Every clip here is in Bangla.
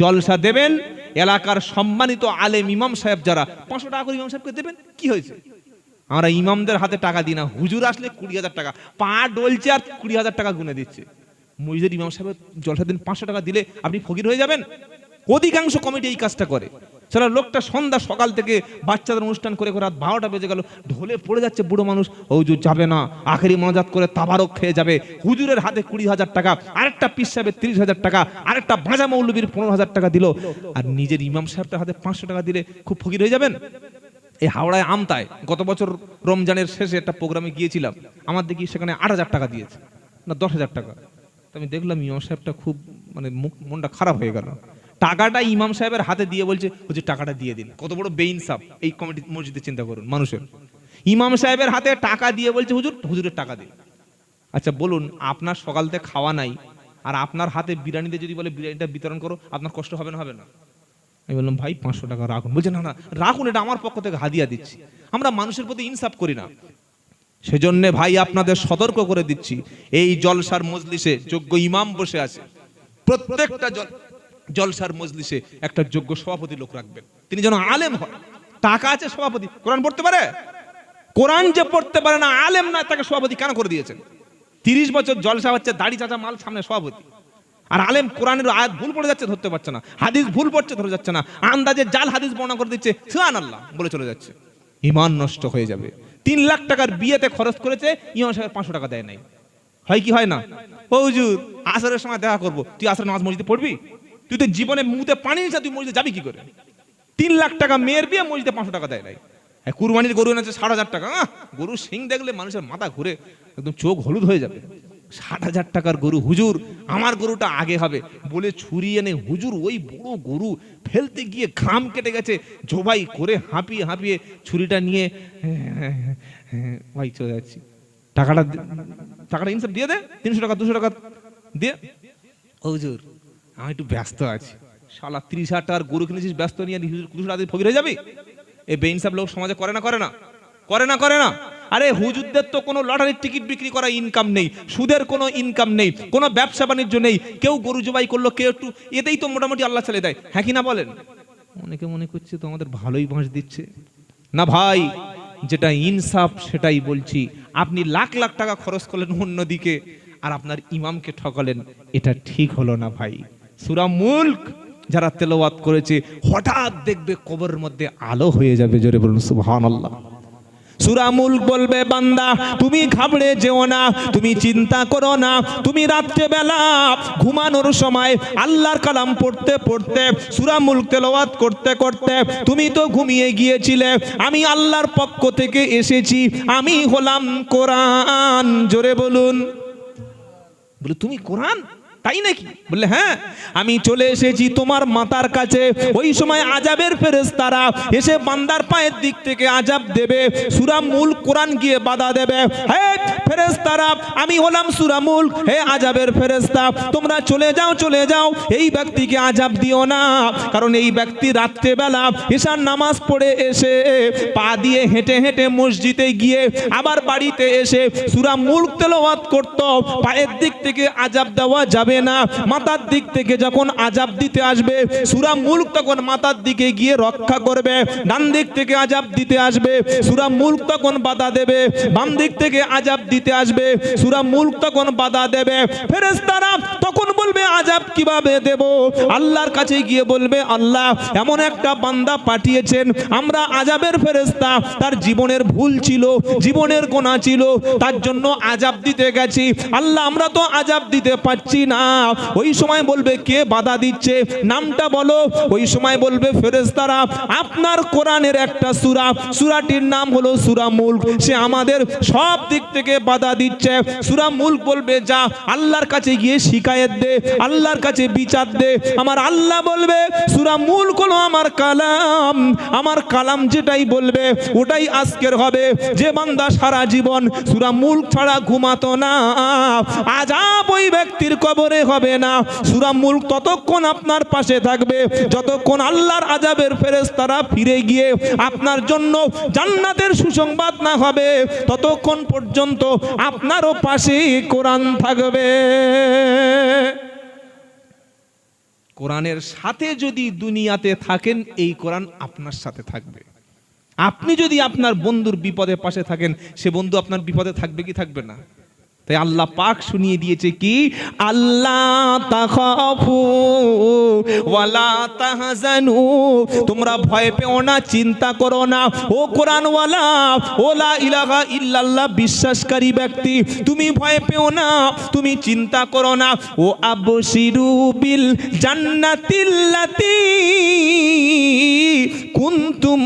জলসা দেবেন, এলাকার সম্মানিত আলেম ইমাম সাহেব যারা পাঁচশো টাকা করে ইমাম সাহেবকে দেবেন, কি হয়েছে? আমরা ইমামদের হাতে টাকা দিই না, হুজুর আসলে কুড়ি হাজার টাকা, পা ডলছে আর কুড়ি হাজার টাকা গুনে দিচ্ছে। মসজিদের ইমাম সাহেব জলসা দিন, পাঁচশো টাকা দিলে আপনি ফকির হয়ে যাবেন? অধিকাংশ কমিটি এই কাজটা করে। সেটা লোকটা সন্ধ্যা সকাল থেকে বাচ্চাদের অনুষ্ঠান করে রাত বারোটা বেজে গেল, ঢোলে পড়ে যাচ্ছে বুড়ো মানুষ হুজুর যাবে না, আখেরি মজাত করে তাবারক খেয়ে যাবে, হুজুরের হাতে কুড়ি হাজার টাকা, আরেকটা পিস সাহেবের তিরিশ হাজার টাকা, আরেকটা ভাজা মৌলবীর পনেরো হাজার টাকা দিল, আর নিজের ইমাম সাহেবটার হাতে পাঁচশো টাকা দিলে খুব ফকির হয়ে যাবেন? এই হাওড়ায় আমতায় গত বছর রমজানের শেষে একটা প্রোগ্রামে গিয়েছিলাম, আমার দেখি সেখানে আট হাজার টাকা দিয়েছে, না দশ হাজার টাকা। আমি দেখলাম ইমাম সাহেবটা খুব মানে মুখ মনটা খারাপ হয়ে গেল। টাকাটা ইমাম সাহেবের হাতে দিয়ে বলছে হচ্ছে টাকাটা দিয়ে দিন কত বড় বেইনসাফ এই কমিটি মসজিদে চিন্তা করুন, মানুষের। ইমাম সাহেবের হাতে টাকা দিয়ে বলছে, হুজুর, হুজুরের টাকা দিন। আচ্ছা বলুন, আপনার সকাল থেকে খাওয়া নাই, আর আপনার হাতে বিরিয়ানি দিয়ে যদি বলে, বিরিয়ানিটা বিতরণ করো, আপনার কষ্ট হবে না হবে না? আমি বললাম, ভাই, পাঁচশো টাকা রাখুন। বলছে, না না, রাখুন, এটা আমার পক্ষ থেকে হাদিয়া দিচ্ছি। আমরা মানুষের প্রতি ইনসাফ করি না। সেজন্য ভাই, আপনাদের সতর্ক করে দিচ্ছি। এই জলসার মজলিসে যোগ্য ইমাম বসে আছে। প্রত্যেকটা জল জলসার মজলিসে একটা যোগ্য সভাপতি লোক রাখবেন। তিনি যেন আলেম হয়। টাকা আছে সভাপতি। কোরআন পড়তে পারে? কোরআন যে পড়তে পারে না, আলেম না তাকে সভাপতি কেন করে দিয়েছেন? তিরিশ বছর জলসা হচ্ছে, দাড়ি চাচা মাল সামনে সভাপতি। আর আলেম কোরআনের আয়াত ভুল পড়ে যাচ্ছে, ধরতে পারছে না। হাদিস ভুল পড়ছে, ধরে যাচ্ছে না। আন্দাজে জাল হাদিস বর্ণনা করে দিচ্ছে সুহান আল্লাহ বলে চলে যাচ্ছে। ইমান নষ্ট হয়ে যাবে। তিন লাখ টাকার বিয়েতে খরচ করেছে ইমান সাহেব পাঁচশো টাকা দেয় নাই। হয় কি হয় না? ও হুজুর, আসরের সময় দেখা করব। তুই আসরের নামাজ মসজিদে পড়বি? তুই তো জীবনে মুতে পানি নিছা তুই মসজিদে যাবি কি করে? তিন লাখ টাকা মেয়ের বিয়ে মসজিদে পাঁচশো টাকা দেয় নাই। হ্যাঁ, কুরবানির গরু এনেছে ষাট হাজার টাকা গরুর সিং দেখলে মানুষের মাথা ঘুরে একদম চোখ হলুদ হয়ে যাবে। ষাট হাজার টাকার গরু হুজুর আমার গরুটা আগে হবে। বলে ছুরি এনে হুজুর ওই বড় গরু ফেলতে গিয়ে ঘাম কেটে গেছে জবাই করে হাঁপিয়ে হাঁপিয়ে ছুরিটা নিয়ে ভাই চলে যাচ্ছি। টাকাটা টাকাটা ইনসাফ দিয়ে দে তিনশো টাকা দুশো টাকা দিয়ে। হুজুর আমি একটু ব্যস্ত আছি। শালা তিরিশ হাজার টাকার গরু কিনেছিস ব্যস্ত নিয়ে দুশো টাকা ফকির হয়ে যাবি? এই বেইনসাব লোক সমাজে করে না করে না। করে না করে না। আরে হুজুরদের তো কোনো লটারির টিকিট বিক্রি করা ইনকাম নেই সুদের কোনো ইনকাম নেই কোনো ব্যবসা বাণিজ্য নেই। কেউ গরু জবাই করল কেউ একটু এতেই তো মোটামুটি আল্লাহ ছেলে দেয়। হ্যাঁ কি না বলেন? অনেকে মনে করছে তো আমাদের ভালোই বাঁশ দিচ্ছে। না ভাই যেটা ইনসাফ সেটাই বলছি। আপনি লাখ লাখ টাকা খরচ করলেন অন্যদিকে আর আপনার ইমামকে ঠকালেন এটা ঠিক হলো না ভাই। সুরা মুল্ক যারা তেলাওয়াত করেছে, হঠাৎ দেখবে কবরের মধ্যে আলো হয়ে যাবে, জোরে বলুন, সুবহানাল্লাহ। সুরা মুল্ক বলবে, বান্দা, তুমি ঘাবড়ে যেও না, তুমি চিন্তা করো না, তুমি রাত্রে বেলা ঘুমানোর সময় আল্লাহর কালাম পড়তে পড়তে, সুরা মুল্ক তেলাওয়াত করতে করতে তুমি তো ঘুমিয়ে গিয়েছিলে, আমি আল্লাহর পক্ষ থেকে এসেছি, আমি হলাম কোরআন, জোরে বলুন। বলে, তুমি কোরআন? তাই নাকি? বললে হ্যাঁ আমি চলে এসেছি তোমার মাতার কাছে। ওই সময় আজাবের ফেরেশতারা এসে বান্দার পায়ের দিক থেকে আজাব দেবে সুরা মূল কোরআন গিয়ে বাধা দেবে। হে ফেরেশতারা, আমি হলাম সুরা মূল হে আজাবের ফেরেশতা, তোমরা চলে যাও চলে যাও। এই ব্যক্তিকে আজাব দিও না, কারণ এই ব্যক্তি রাত্রেবেলা ঈশার নামাজ পড়ে এসে পা দিয়ে হেঁটে হেঁটে মসজিদে গিয়ে আবার বাড়িতে এসে সুরা মুল্ক তেলাওয়াত করত। পায়ের দিক থেকে আজাব দেওয়া যাবে না। মাথার দিক থেকে যখন আজাব দিতে আসবে, সুরা মুল্ক তখন মাথার দিকে গিয়ে রক্ষা করবে। ডান দিক থেকে আজাব দিতে আসবে, সুরা মুল্ক তখন বাধা দেবে। বাম দিক থেকে আজাব দিতে আসবে, সুরা মুল্ক তখন বাধা দেবে। ফেরেস্তারা তখন বলবে, আজাব কীভাবে দেব? আল্লাহর কাছে গিয়ে বলবে, আল্লাহ, এমন একটা বান্দা পাঠিয়েছেন। আমরা আজাবের ফেরেশতা। তার জীবনের ভুল ছিল, জীবনের গোনা ছিল, তার জন্য আজাব দিতে গেছি। আল্লাহ, আমরা তো আজাব দিতে পাচ্ছি না। ওই সময় বলবে, কে বাধা দিচ্ছে? নামটা বলো। ওই সময় বলবে ফেরেশতারা, আপনার কোরআনের একটা সুরা, সুরাটির নাম হলো সূরা মুল্ক। সে আমাদের সব দিক থেকে বাধা দিচ্ছে। সূরা মুল্ক বলবে, যা আল্লাহর কাছে গিয়ে শিকায়েত দে, আল্লাহর কাছে বিচার দে। আমার আল্লাহ বলবে, সূরা মুল্ক হলো আমার কালাম। আমার কালাম যেটাই বলবে, ওটাই আজকের হবে। যে বান্দা সারা জীবন সূরা মুল্ক ছাড়া ঘুমাতো না আজাব ওই ব্যক্তির কবরে হবে না। সূরা মুল্ক ততক্ষণ আপনার পাশে থাকবে, যতক্ষণ আল্লাহর আজাবের ফেরেশতারা ফিরে গিয়ে আপনার জন্য জান্নাতের সুসংবাদ না হবে, ততক্ষণ পর্যন্ত আপনারও পাশে কোরআন থাকবে। কোরআনের সাথে যদি দুনিয়াতে থাকেন, এই কোরআন আপনার সাথে থাকবে। আপনি যদি আপনার বন্ধুর বিপদে পাশে থাকেন, সে বন্ধু আপনার বিপদে থাকবে কি থাকবে না? তাই আল্লাহ পাক শুনিয়ে দিয়েছে কি? আল্লাহ ওয়ালা তোমরা ভয় পেও না, চিন্তা করো না। ও কোরআন ইলাহা ইল্লাল্লাহ, বিশ্বাসকারী ব্যক্তি, তুমি ভয় পেও না, তুমি চিন্তা করো না। ও আবশিরু বিল জান্নাতিল্লাতি। কুনতুম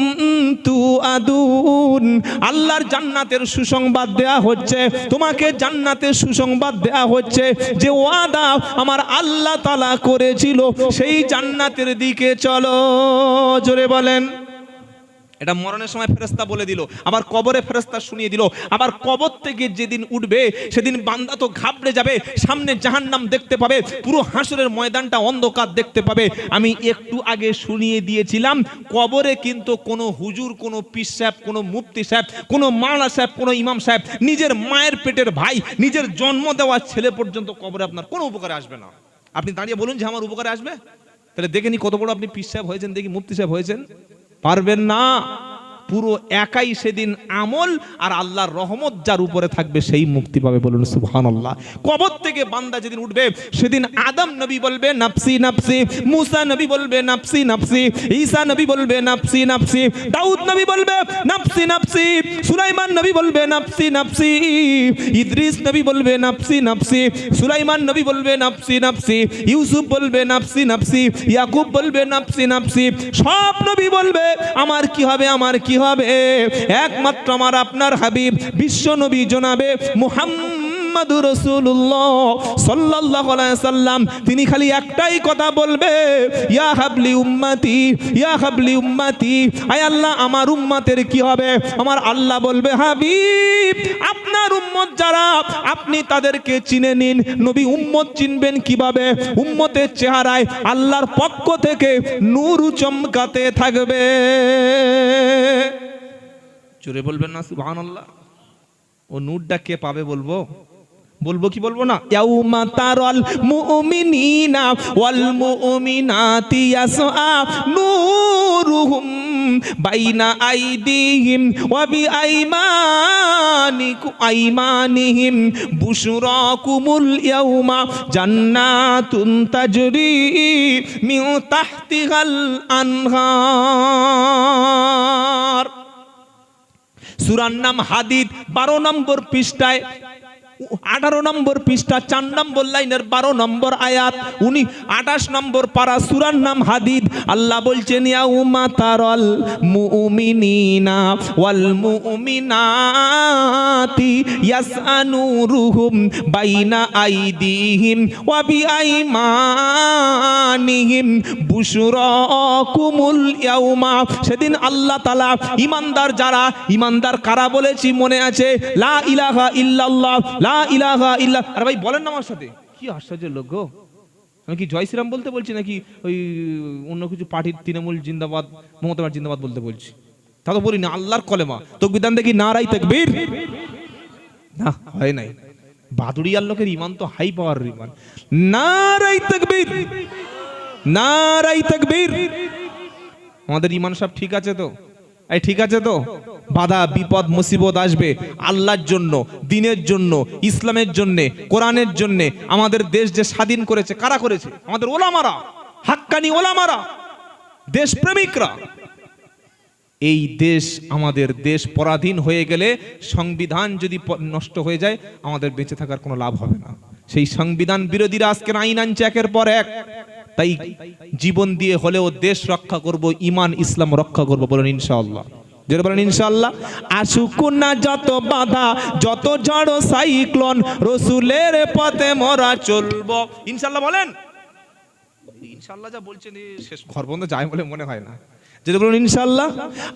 তু আদুন আল্লাহর জান্নাতের সুসংবাদ দেয়া হচ্ছে, তোমাকে জান্নাতের সুসংবাদ দেয়া হচ্ছে যে ওয়াদা আমার আল্লাহ তালা করেছিল, সেই জান্নাতের দিকে চলো। জোরে বলেন। এটা মরণের সময় ফেরেস্তা বলে দিল আবার কবরে ফেরেস্তা শুনিয়ে দিল আবার কবর থেকে যেদিন উঠবে, সেদিন বান্দা তো ঘাবড়ে যাবে, সামনে জাহান্নাম দেখতে পাবে, পুরো হাসরের ময়দানটা অন্ধকার দেখতে পাবে। আমি একটু আগে শুনিয়ে দিয়েছিলাম, কবরে কিন্তু কোনো হুজুর, কোনো পিস সাহেব, কোনো মুফতি সাহেব, কোনো মাওলা সাহেব, কোনো ইমাম সাহেব, নিজের মায়ের পেটের ভাই, নিজের জন্ম দেওয়া ছেলে পর্যন্ত কবরে আপনার কোনো উপকারে আসবে না। আপনি দাঁড়িয়ে বলুন যে আমার উপকারে আসবে? তাহলে দেখে নি কত বড় আপনি পিস সাহেব হয়েছেন, দেখি মুফতি সাহেব হয়েছেন। পারবেন না। পুরো একাই সেদিন আমল, আর আল্লাহর রহমত যার উপরে থাকবে সেই মুক্তি পাবে বলুন, সুবহানাল্লাহ। কবর থেকে বান্দা যেদিন উঠবে, সেদিন আদম নবী বলবে, নাফসি নাফসি মুসা নবী বলবে, নাফসি নাফসি ঈসা নবী বলবে, নাফসি নাফসি দাউদ নবী বলবে, নাফসি নাফসি সুলাইমান নবী বলবে, নাফসি নাফসি ইদ্রিস নবী বলবে, নাফসি নাফসি সুলাইমান নবী বলবে, নাফসি নাফসি ইউসুফ বলবে, নাফসি নাফসি ইয়াকুব বলবে, নাফসি নাফসি সব নবী বলবে, আমার কি হবে, আমার কি হবে। একমাত্র আমার আপনার হাবিব বিশ্ব নবী জনাবে মুহাম্মদ রসুল্লাহ সাল্লাহ সাল্লাম তিনি খালি একটাই কথা বলবে, ইয়া হাবলি উম্মাতি, ইয়া হাবলি উম্মাতি, আয় আল্লাহ, আমার উম্মাতের কি হবে? আমার আল্লাহ বলবে, হাবিব, আপনার উম্মত যারা, আপনি তাদেরকে চিনে নিন। নবী উম্মত চিনবেন কীভাবে? উম্মতের চেহারায় আল্লাহর পক্ষ থেকে নূর চমকাতে থাকবে। জোরে বলবেন না, সুবহানাল্লাহ। ও নূরটা কে পাবে বলব? বলব কি বলব না? ইয়াউমা তারাল মুমিনিনা ওয়াল মুমিনাতি ইয়াসআ নূরুহুম বাইনা আইদিহিম ওয়া বিআইমানিকুম আইমানিহিম বুশরাকুমুল ইয়াউমা জান্নাতুন তাজরি মিন তাহতিহাল আনহার। সুরার নাম হাদিদ, বারো নম্বর পৃষ্ঠায় আঠারো নম্বর পৃষ্ঠা, চার নম্বর লাইনের বারো নম্বর আয়াত, উনি আঠাশ নম্বর পারা সুরার নাম হাদিদ। আল্লাহ বলছেন সেদিন আল্লাহ তাআলা ইমানদার যারা, ইমানদার কারা বলেছি মনে আছে? লা ইলাহা ইল্লাল্লাহ লা ইলাহা ইল্লা আরে ভাই, বলেন না আমার সাথে। কি আশ্চর্য লোক গো। আমি কি জয় শ্রীরাম বলতে বলছি নাকি ওই অন্য কিছু পার্টির তৃণমূল জিন্দাবাদ, মমতা জিন্দাবাদ বলতে বলছি? তা তো বলি না আল্লাহর কলেমা। তকবিদান দেখি নারাই তাকবীর। না, হয় নাই। বাদুড়িয়ার লোকের ইমান তো হাই পাওয়ার ইমান নারাই তাকবীর। নারাই তাকবীর। আমাদের ইমান সব ঠিক আছে তো? এই ঠিক আছে তো? বাধা, বিপদ, মুসিবত আসবে আল্লাহর জন্য, দিনের জন্য, ইসলামের জন্য, কোরআনের জন্য। আমাদের দেশ যে স্বাধীন করেছে, কারা করেছে? আমাদের ওলামারা, হাক্কানি ওলামারা, দেশপ্রেমিকরা। এই দেশ আমাদের দেশ পরাধীন হয়ে গেলে সংবিধান যদি নষ্ট হয়ে যায়, আমাদের বেঁচে থাকার কোনো লাভ হবে না। সেই সংবিধান বিরোধীরা আজকের আইন আনছে একের পর এক। তাই জীবন দিয়ে হলেও দেশ রক্ষা করব ইমান ইসলাম রক্ষা করব বলেন ইনশাআল্লাহ। যেটা বলেন, ইনশাআল্লাহ। আসুক না যত বাধা, যত ঝড় সাইক্লোন, রসুলের পথে মরা চলব। ইনশাআল্লাহ বলেন। ইনশাআল্লাহ যা বলছেন শেষ। ঘর বন্ধ যায় বলে মনে হয় না। যেটা বলুন, ইনশাআল্লাহ।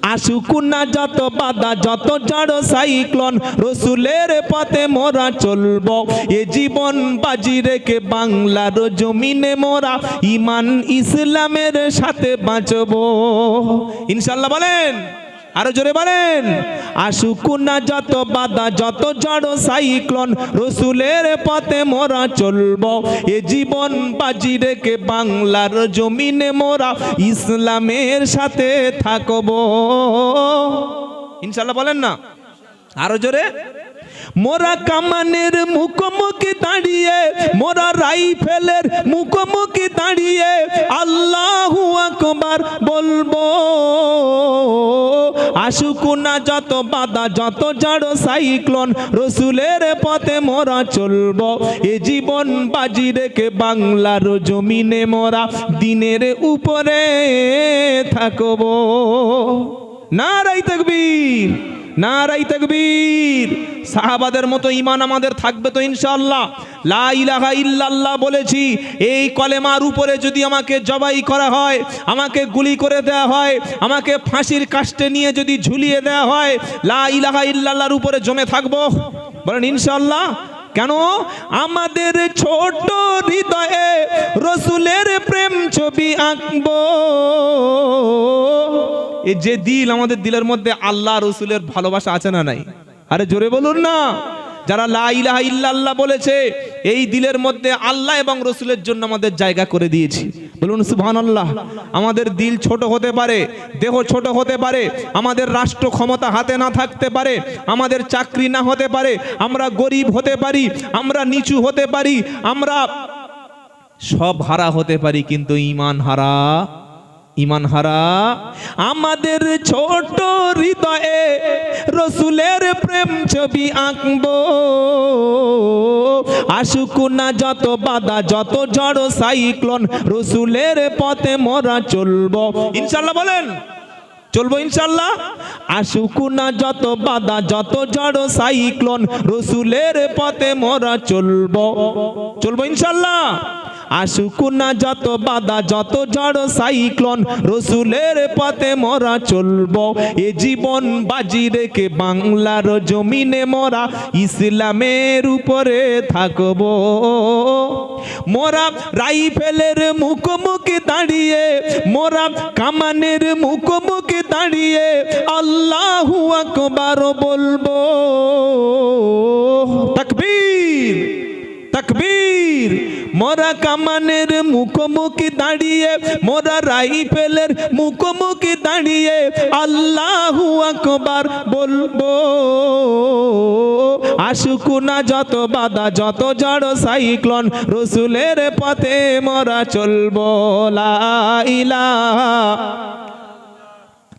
আসুক না যত বাধা, যত ঝড় সাইক্লোন, রসুলের পথে মোরা চলব। এ জীবন বাজি রেখে বাংলার জমিনে মোরা, ইমান ইসলামের সাথে বাঁচব। ইনশাআল্লাহ বলেন। আরও জোরে বলেন। আসুক যত বাধা, যত জড় সাইক্লন, রসুলের পথে মোরা চলবো। এ জীবন বাজি রেখে বাংলার জমিনে মোরা ইসলামের সাথে থাকব। ইনশাল্লাহ বলেন না? আরও জোরে? মোরা কামানের মুখোমুখি দাঁড়িয়ে, মোরা রাইফেলের মুখোমুখি দাঁড়িয়ে আল্লাহু আকবার বলব, আসুক না যত বাধা, যত জড় সাইক্লোন, রসুলের পথে মোরা চলবো। এ জীবন বাজি রেখে বাংলার জমিনে মোরা দিনের উপরে থাকব। নারাই তকবীর। নারাই তকবীর। সাহাবাদের মতো ইমান আমাদের থাকবে তো ইনশাআল্লাহ। লা ইলাহা ইল্লাল্লাহ বলেছি, এই কলেমার উপরে যদি আমাকে জবাই করা হয়, আমাকে গুলি করে দেওয়া হয়, আমাকে ফাঁসির কাস্টে নিয়ে যদি ঝুলিয়ে দেওয়া হয়, লা ইলাহা ইল্লাল্লাহর উপরে জমে থাকব। বলেন, ইনশাআল্লাহ। কেন? আমাদের ছোট হৃদয়ে রসুলের প্রেম ছবি আঁকবো। এই যে দিল আমাদের দিলের মধ্যে আল্লাহ রসুলের ভালোবাসা আছে না নাই? আরে জোরে বলুন না। যারা লা ইলাহা ইল্লাল্লাহ বলেছে, এই দিলের মধ্যে আল্লাহ এবং রসুলের জন্য আমাদের জায়গা করে দিয়েছি। বলুন সুবহানাল্লাহ, আমাদের দিল ছোট হতে পারে, দেহ ছোট হতে পারে, আমাদের রাষ্ট্র ক্ষমতা হাতে না থাকতে পারে, আমাদের চাকরি না হতে পারে, আমরা গরিব হতে পারি, আমরা নিচু হতে পারি, আমরা সব হারা হতে পারি, কিন্তু ইমান হারা ইমান হারা? আমাদের ছোট হৃদয়ে রসুলের প্রেম ছবি আঁকবো। আসুক না যত বাধা, যত জড় সাইক্লোন, রসুলের পথে মোরা চলবো। ইনশাল্লাহ বলেন, চলবো ইনশাল্লাহ? আসুক না যত বাধা, যত জড় সাইক্লোন, রসুলের পথে মোরা চলবো। চলবো ইনশাল্লাহ? আসুক না যত বাধা, যত জড় সাইক্লন, রসুলের পথে মরা চলবো। এ জীবন বাজি রেখে বাংলার জমিনে মরা ইসলামের উপরে থাকব। মোরা রাইফেলের মুখোমুখি দাঁড়িয়ে, মোরা কামানের মুখোমুখি দাঁড়িয়ে আল্লাহু আকবার বলব। তাকবীর তাকবীর মোরা কামানের মুখোমুখি দাঁড়িয়ে, মোরা রাইফেলের মুখোমুখি দাঁড়িয়ে আল্লাহু আকবার বলব, আসুক না যত বাধা, যত জড় সাইক্লোন, রসুলের পথে মোরা চলবো, লা ইলাহা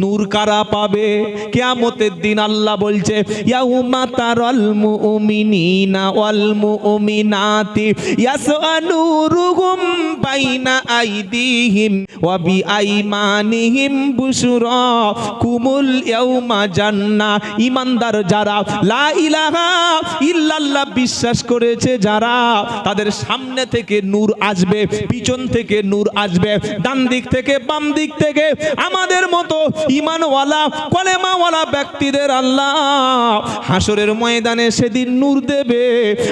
নূর কারা পাবে? কিয়ামতের দিন আল্লাহ বলছে কুমুল ইমানদার যারা, লা ইল্লাল্লাহ বিশ্বাস করেছে যারা, তাদের সামনে থেকে নূর আসবে, পিছন থেকে নূর আসবে, ডান দিক থেকে বাম দিক থেকে। আমাদের মতো ইমানওয়ালা কলেমাওয়ালা ব্যক্তিদের আল্লাহ হাসরের ময়দানে সেদিন নূর দেবে।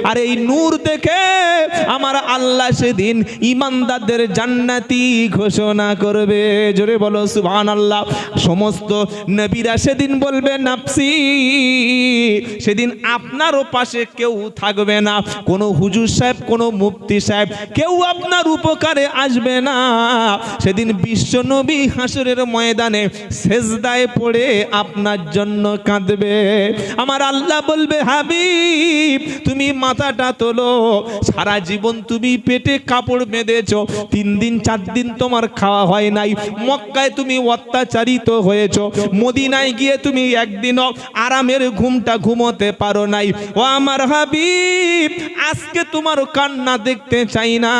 আর এই নূর দেখে আমার আল্লাহ সেদিন ইমানদারদের জান্নাতি ঘোষণা করবে। জোরে বলো সুবহান আল্লাহ সমস্ত নবীরা সেদিন বলবে, নাফসি, সেদিন আপনারও পাশে কেউ থাকবে না। কোনো হুজুর সাহেব, কোনো মুফতি সাহেব, কেউ আপনার উপকারে আসবে না। সেদিন বিশ্ব নবী হাসরের ময়দানে সেজদায় পড়ে আপনার জন্য কাঁদবে। আমার আল্লাহ বলবে, হাবিব, তুমি মাথাটা তোলো। সারা জীবন তুমি পেটে কাপড় বেঁধেছ। তিন দিন, চার দিন তোমার খাওয়া হয় নাই। মক্কায় তুমি অত্যাচারিত হয়েছ। মদিনায় গিয়ে তুমি একদিনও আরামের ঘুমটা ঘুমোতে পারো নাই। ও আমার হাবিব, আজকে তোমার কান্না দেখতে চাই না।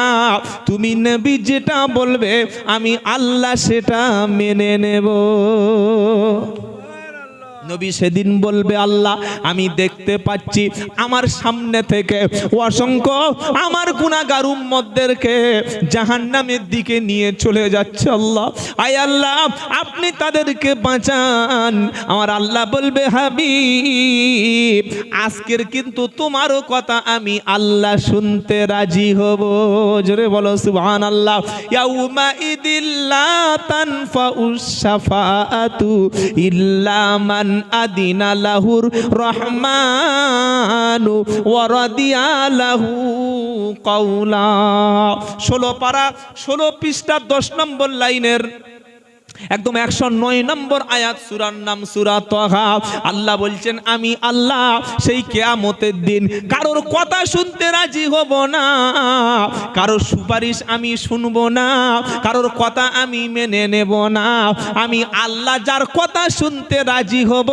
তুমি নবী যেটা বলবে, আমি আল্লাহ সেটা মেনে নেব। ਹੋ নবী সেদিন বলবে, আল্লাহ, আমি দেখতে পাচ্ছি আমার সামনে থেকে অসংখ্য আমার গুণাগার উম্মতদেরকে জাহান্নামের দিকে নিয়ে চলে যাচ্ছে আল্লাহ। আয় আল্লাহ, আপনি তাদেরকে বাঁচান। আমার আল্লাহ বলবে, হাবিব, আজকের কিন্তু তোমারও কথা আমি আল্লাহ শুনতে রাজি হব। জোরে বলো সুবহান আল্লাহ ইয়াউমা ইদিল্লা তানফাউস শাফাআতু ইল্লা মান আদিনা লাহুর রহমানু ওয়া লাহু কৌলা ষোলো পারা 16 পৃষ্ঠা 10 নম্বর লাইনের একদম একশো নয় নম্বর আয়াত, সুরার নাম সুরা তহা। আল্লাহ বলছেন, আমি আল্লাহ, সেই কেয়ামতের দিন কারোর কথা শুনতে রাজি হব না। কারোর সুপারিশ আমি শুনব না। কারোর কথা আমি মেনে নেব না। আমি আল্লাহ যার কথা শুনতে রাজি হব,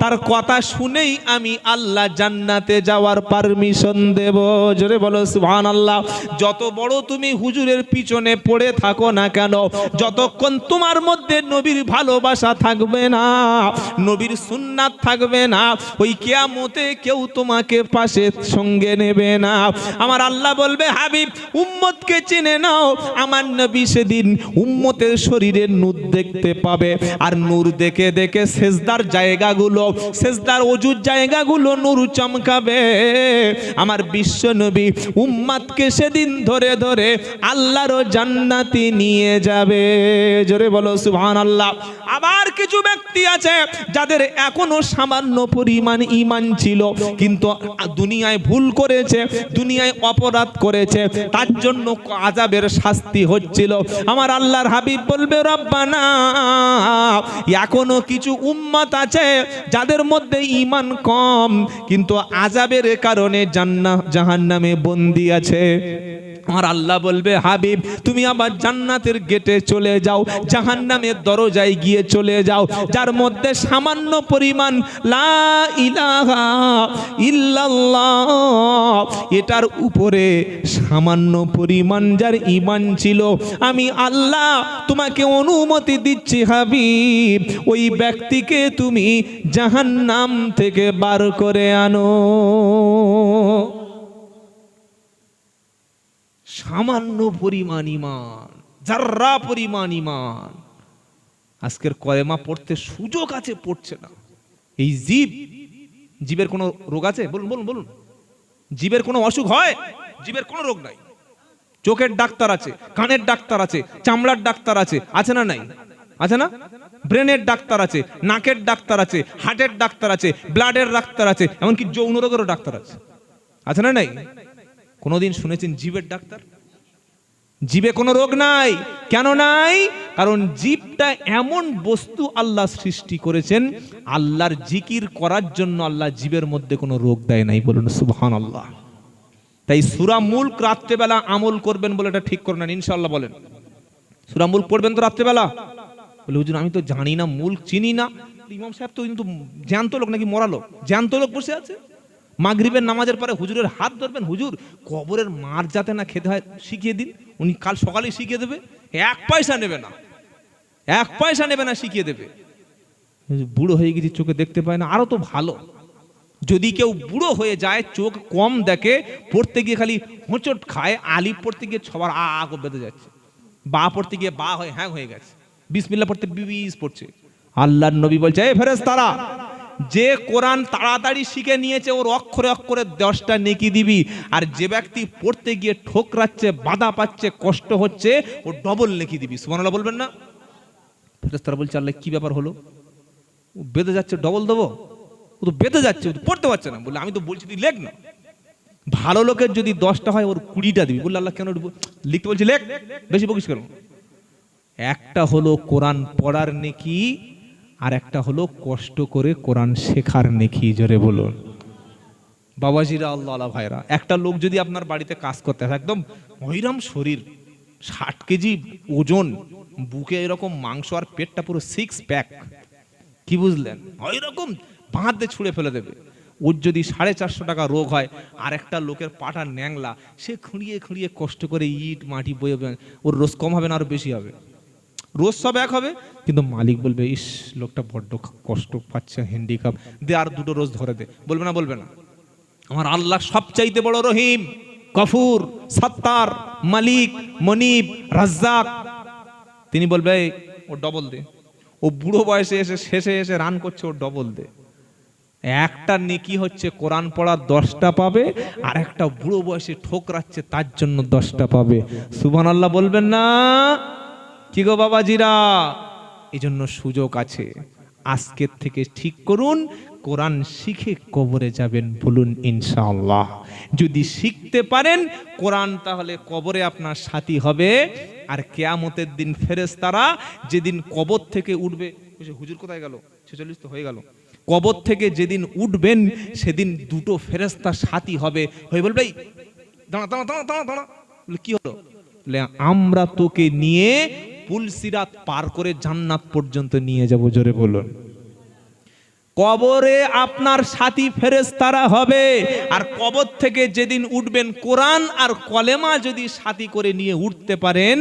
তার কথা শুনেই আমি আল্লাহ জান্নাতে যাওয়ার পারমিশন দেব। জোরে বলো সুবহান আল্লাহ যত বড় তুমি হুজুরের পিছনে পড়ে থাকো না কেন, যতক্ষণ তোমার মধ্যে নবীর ভালোবাসা থাকবে না, নবীর সুন্নাত থাকবে না, ওই কেয়ামতে কেউ তোমাকে পাশে সঙ্গে নেবে না। আমার আল্লাহ বলবে, হাবিব, উম্মতকে চিনে নাও, আমার নবী সেদিন উম্মতের শরীরে নূর দেখতে পাবে। আর নূর দেখে দেখে সেজদার জায়গাগুলো, সেজদার অজুর জায়গাগুলো নূর চমকাবে। আমার বিশ্ব নবী উম্মাদকে সেদিন ধরে ধরে আল্লাহর জান্নাতি নিয়ে যাবে। জোরে বলো আবার কিছু ব্যক্তি আছে যাদের এখনও সামান্য পরিমাণ ইমান ছিল, কিন্তু দুনিয়ায় ভুল করেছে, দুনিয়ায় অপরাধ করেছে, তার জন্য আজাবের শাস্তি হচ্ছিল। আমার আল্লাহর হাবিব বলবে, রব্বানা, এখনও কিছু উম্মত আছে যাদের মধ্যে ইমান কম, কিন্তু আজাবের কারণে জান্নাহ জাহান্নামে বন্দি আছে। আমার আল্লাহ বলবে, হাবিব, তুমি আবার জান্নাতের গেটে চলে যাও। জাহান্নামের দরজায় গিয়ে চলে যাও। যার মধ্যে সামান্য পরিমাণ লা ইলাহা ইল্লাল্লাহ, এটার উপরে সামান্য পরিমাণ যার ইমান ছিল, আমি আল্লাহ তোমাকে অনুমতি দিচ্ছি হাবিব, ওই ব্যক্তিকে তুমি জাহান্নাম থেকে বার করে আনো। সামান্য পরিমাণ ইমান যার্রা পরিমাণ ইমান আজকের কলেমা পড়তে সুযোগ আছে, পড়ছে না। এই জীব, জীবের কোনো রোগ আছে? বলুন বলুন বলুন। জীবের কোনো অসুখ হয়? জীবের কোনো রোগ নাই। চোখের ডাক্তার আছে, কানের ডাক্তার আছে, চামড়ার ডাক্তার আছে আছে না নাই? আছে না? ব্রেনের ডাক্তার আছে, নাকের ডাক্তার আছে, হার্টের ডাক্তার আছে, ব্লাডের ডাক্তার আছে, এমনকি যৌন রোগেরও ডাক্তার আছে। আছে না নাই? কোনোদিন শুনেছেন জীবের ডাক্তার? জীবে কোনো রোগ নাই। কেন নাই? কারণ জীবটা এমন বস্তু আল্লাহ সৃষ্টি করেছেন, আল্লাহর জিকির করার জন্য আল্লাহ জীবের মধ্যে কোনো রোগ দেয় নাই বলুন সুবহান আল্লাহ তাই সুরা মুল্ক রাত্রেবেলা আমল করবেন বলে এটা ঠিক করেন ইনশাল্লাহ বলেন। সুরা মুল্ক পড়বেন তো রাত্রেবেলা? বলে, হুজুর, আমি তো জানি না, মুল্ক চিনি না। ইমাম সাহেব তো কিন্তু জ্যান্ত লোক নাকি মরালো জ্যান্ত লোক বসে আছে। মাগরিবের নামাজের পরে হুজুরের হাত ধরবেন হুজুর কবরের মার যাতে না খেতে হয় শিখিয়ে দিন উনি কাল সকালেই শিখিয়ে দেবে এক পয়সা নেবে না এক পয়সা নেবে না শিখিয়ে দেবে বুড়ো হয়ে গেছি চোখে দেখতে পায় না আরও তো ভালো যদি কেউ বুড়ো হয়ে যায় চোখ কম দেখে পড়তে গিয়ে খালি হোঁচট খায় আলিফ পড়তে গিয়ে সবার আ আ করে বেঁধে যাচ্ছে বা পড়তে গিয়ে বা হয়ে হ্যাং হয়ে গেছে বিসমিল্লা পড়তে বিবিস পড়ছে আল্লাহর নবী বলছে এই ফেরেস তারা যে কোরআন তাড়াতাড়ি শিখে নিয়েছে, ওর অক্ষরে অক্ষরে দশটা নেকি দিবি। আর যে ব্যক্তি পড়তে গিয়ে ঠোকরাচ্ছে, বাধা পাচ্ছে, কষ্ট হচ্ছে, ও ডবল নেকি দিবি। সুমানাল্লাহ বলবেন না? ফেরেস্তারা বলছে, আল্লাহ, কি ব্যাপার হলো? ও বেঁধে যাচ্ছে ডবল দেবো? ও তো বেঁধে যাচ্ছে, ও তো পড়তে পারছে না। বলে আমি তো বলছি, তুই লেখ না। ভালো লোকের যদি দশটা হয়, ওর কুড়িটা দিবি। বললে, আল্লাহ, কেন লিখতে বলছি, লেখ। বেশি বকিস কেন? একটা হলো কোরআন পড়ার নেকি আর একটা হলো কষ্ট করে কোরআন শেখার নেকি, জোরে বলুন। বাবাজিরা আল্লাহ আল্লাহ ভাইরা, একটা লোক যদি আপনার বাড়িতে কাজ করতে হয় একদম ওইরম শরীর, ষাট কেজি ওজন, বুকে এরকম মাংস আর পেটটা পুরো সিক্স প্যাক কি বুঝলেন? ওই রকম বাঁধতে ছুঁড়ে ফেলে দেবে। ওর যদি সাড়ে চারশো টাকা রোগ হয় আর একটা লোকের পাটা ন্যাংলা, সে খুঁড়িয়ে খুঁড়িয়ে কষ্ট করে ইট, মাটি বয়ে, ওর রোজ কম হবে না, আরও বেশি হবে। রোজ সব এক হবে? কিন্তু মালিক বলবে ইস লোকটা বড্ড কষ্ট পাচ্ছে হ্যান্ডিক্যাপ দে আর দুটো রোজ ধরে দে। বলবে না বলবে না। আমার আল্লাহ সবচাইতে বড় রহিম কফুর সত্তার মালিক মনিব রাজ্জাক। তিনি বলবে "এই, ও ডবল দে। ও বুড়ো বয়সে এসে শেষে এসে রান করছে ও ডবল দে। একটা নেকি হচ্ছে কোরআন পড়ার দশটা পাবে আর একটা বুড়ো বয়সে ঠোকরাচ্ছে তার জন্য দশটা পাবে। সুবহান আল্লাহ বলবেন না। কি গো বাবাজিরা? এই জন্য সুযোগ আছে। আজকের থেকে ঠিক করুন কোরআন শিখে কবরে যাবেন বলুন ইনশাআল্লাহ। যদি শিখতে পারেন কোরআন তাহলে কবরে আপনার সাথী হবে। আর কেয়ামতের দিন ফেরেশতারা যেদিন কবর থেকে উঠবে হুজুর কোথায় গেল? ছেচল্লিশ তো হয়ে গেল। কবর থেকে যেদিন উঠবেন সেদিন দুটো ফেরেস্তা সাথী হবে। হয়ে বলবে "এই, দাঁড়া দাঁড়া দাঁড়া দাঁড়া দাঁড়া। কি হলো? আমরা তোকে নিয়ে পুলসিরাত পার করে জান্নাত পর্যন্ত নিয়ে যাব, জোরে বলুন। কবরে আপনার সাথী ফেরেস্তারা হবে, আর কবর থেকে যেদিন উঠবেন কোরআন আর কলেমা যদি সাথী করে নিয়ে উঠতে পারেন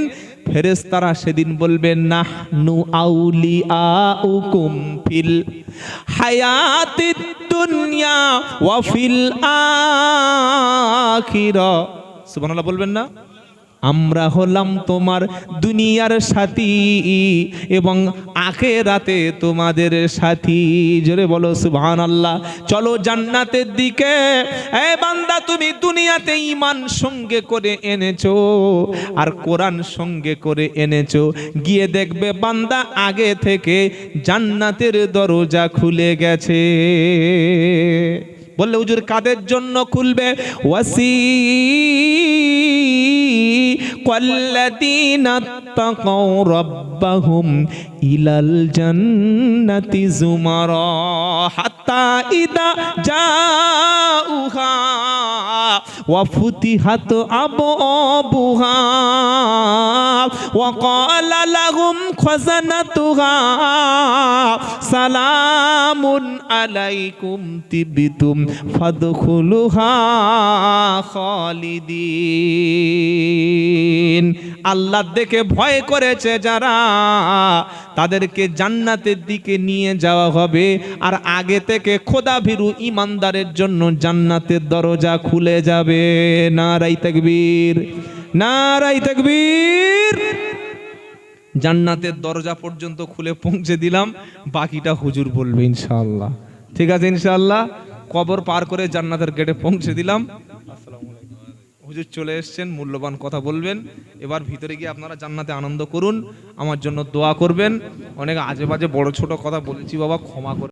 ফেরেস্তারা সেদিন বলবেন না নু আউলি আউকুম ফিল হায়াতিদ দুনিয়া ওয়া ফিল আখিরা। সুবহানাল্লাহ বলবেন না? আমরা হলাম তোমার দুনিয়ার সাথী এবং আখেরাতে তোমাদের সাথী। জোরে বলো সুবহান আল্লাহ চলো জান্নাতের দিকে। এ বান্দা, তুমি দুনিয়াতে ইমান সঙ্গে করে এনেছো আর কোরআন সঙ্গে করে এনেছো। গিয়ে দেখবে বান্দা আগে থেকে জান্নাতের দরজা খুলে গেছে। বললে, হুজুর কাদের জন্য খুলবে? ওয়াসি والذين اتقوا ربهم إلى الجنة زمرا حتى إذا جاءوها. وفتي وفتحت أبوابها وقال لهم خزنتها سلام عليكم تبتم فادخلوها خالدين আল্লাহ দেখে ভয় করেছে যারা, তাদেরকে জান্নাতের দিকে নিয়ে যাওয়া হবে। আর আগে থেকে খোদা ভীরু ইমানদারের জন্য জান্নাতের দরজা খুলে যাবে। নারাই তাকবীর নারাই তাকবীর। জান্নাতের দরজা পর্যন্ত খুলে পৌঁছে দিলাম। বাকিটা হুজুর বলবে ইনশাআল্লাহ। ঠিক আছে ইনশাআল্লাহ। কবর পার করে জান্নাতের গেটে পৌঁছে দিলাম। হুজুর চলে এসছেন, মূল্যবান কথা বলবেন। এবার ভিতরে গিয়ে আপনারা জান্নাতে আনন্দ করুন, আমার জন্য দোয়া করবেন। অনেক আজে বাজে বড় ছোট কথা বলেছি, বাবা, ক্ষমা করে